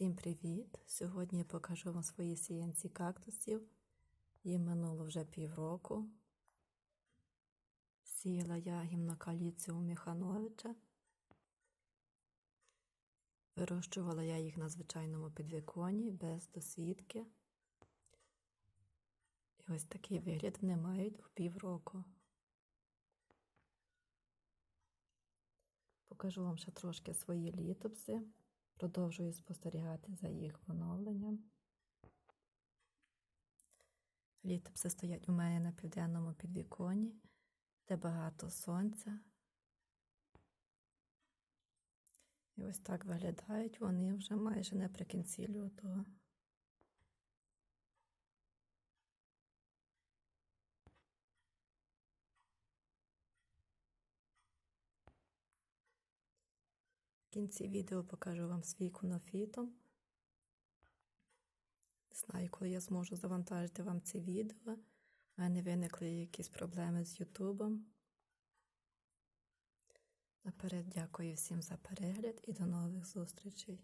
Всім привіт! Сьогодні я покажу вам свої сіянці кактусів. Їм минуло вже півроку. Сіяла я гімнокаліцію у. Вирощувала я їх на звичайному підвіконі, без досвідки. І ось такий вигляд вони мають у півроку. Покажу вам ще трошки свої літопси. Продовжую спостерігати за їх оновленням. Літопси стоять у мене на південному підвіконі, де багато сонця. І ось так виглядають вони вже майже наприкінці лютого. В кінці відео покажу вам свій кунофітом. Не знаю, коли я зможу завантажити вам це відео. У мене виникли якісь проблеми з Ютубом. Наперед дякую всім за перегляд і до нових зустрічей.